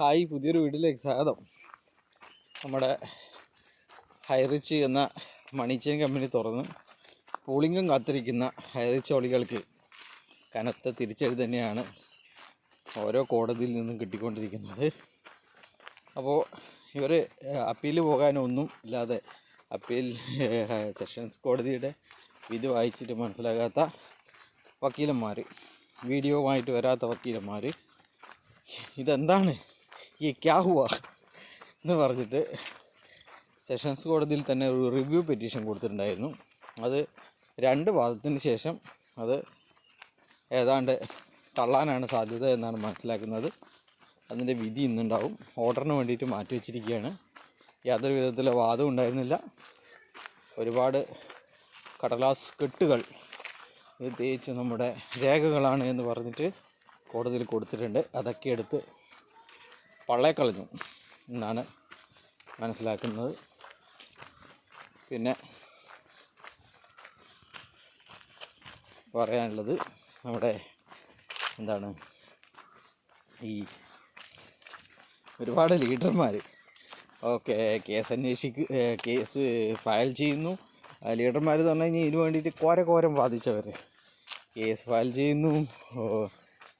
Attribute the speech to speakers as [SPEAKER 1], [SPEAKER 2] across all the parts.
[SPEAKER 1] Hi പുതിയൊരു വീട്ടിലേക്ക് സ്വാഗതം. നമ്മുടെ ഹൈറിച്ച് എന്ന മണിച്ചേൻ കമ്പനി തുറന്ന് പൂളിംഗം കാത്തിരിക്കുന്ന ഹൈറിച്ച് ഒളികൾക്ക് കനത്ത തിരിച്ചടി തന്നെയാണ് ഓരോ കോടതിയിൽ നിന്നും കിട്ടിക്കൊണ്ടിരിക്കുന്നത്. അപ്പോൾ ഇവർ അപ്പീൽ പോകാനൊന്നും ഇല്ലാതെ അപ്പീൽ സെഷൻസ് കോടതിയുടെ വിധി വായിച്ചിട്ട് മനസ്സിലാകാത്ത വക്കീലന്മാർ വീഡിയോവുമായിട്ട് വരാത്ത വക്കീലന്മാർ ഇതെന്താണ്? ഈ ക്യാ ഹുവ എന്ന് പറഞ്ഞിട്ട് സെഷൻസ് കോടതിയിൽ തന്നെ ഒരു റിവ്യൂ പെറ്റീഷൻ കൊടുത്തിട്ടുണ്ടായിരുന്നു. അത് രണ്ട് വാദത്തിന് ശേഷം അത് ഏതാണ്ട് തള്ളാനാണ് സാധ്യത എന്നാണ് മനസ്സിലാക്കുന്നത്. അതിന്റെ വിധി ഇന്നുണ്ടാവും. ഓർഡറിന് വേണ്ടിയിട്ട് മാറ്റി വെച്ചിരിക്കുകയാണ്. യാതൊരു വിധത്തിലെ വാദം ഉണ്ടായിരുന്നില്ല. ഒരുപാട് കടലാസ് കെട്ടുകൾ പ്രത്യേകിച്ച് നമ്മുടെ രേഖകളാണ് എന്ന് പറഞ്ഞിട്ട് കോടതിയിൽ കൊടുത്തിട്ടുണ്ട്. അതൊക്കെ എടുത്ത് പള്ളയക്കളഞ്ഞു എന്നാണ് മനസ്സിലാക്കുന്നത്. പിന്നെ പറയാനുള്ളത് നമ്മുടെ എന്താണ് ഈ ഒരുപാട് ലീഡർമാർ ഓക്കെ കേസ് അന്വേഷിക്ക് കേസ് ഫയൽ ചെയ്യുന്നു. ലീഡർമാർ എന്ന് പറഞ്ഞു കഴിഞ്ഞാൽ ഇതിന് വേണ്ടിയിട്ട് കോര കോരം ബാധിച്ചവർ കേസ് ഫയൽ ചെയ്യുന്നു.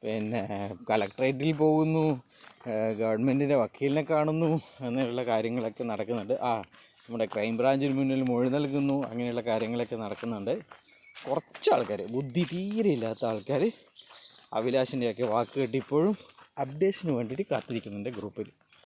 [SPEAKER 1] പിന്നെ കലക്ട്രേറ്റിൽ പോകുന്നു ഗവൺമെന്റിന്റെ വക്കീലിനെ കാണുന്നു അങ്ങനെയുള്ള കാര്യങ്ങളൊക്കെ നടക്കുന്നുണ്ട്. ആ നമ്മുടെ ക്രൈം ബ്രാഞ്ചിന് മുന്നിൽ മൊഴി നൽകുന്നു അങ്ങനെയുള്ള കാര്യങ്ങളൊക്കെ നടക്കുന്നുണ്ട്. കുറച്ച് ആൾക്കാർ ബുദ്ധി തീരെ ഇല്ലാത്ത ആൾക്കാർ അഭിലാഷിന്റെയൊക്കെ വാക്ക് കേട്ട് ഇപ്പോഴും അപ്ഡേഷന് വേണ്ടിയിട്ട് കാത്തിരിക്കുന്നുണ്ട് ഗ്രൂപ്പിൽ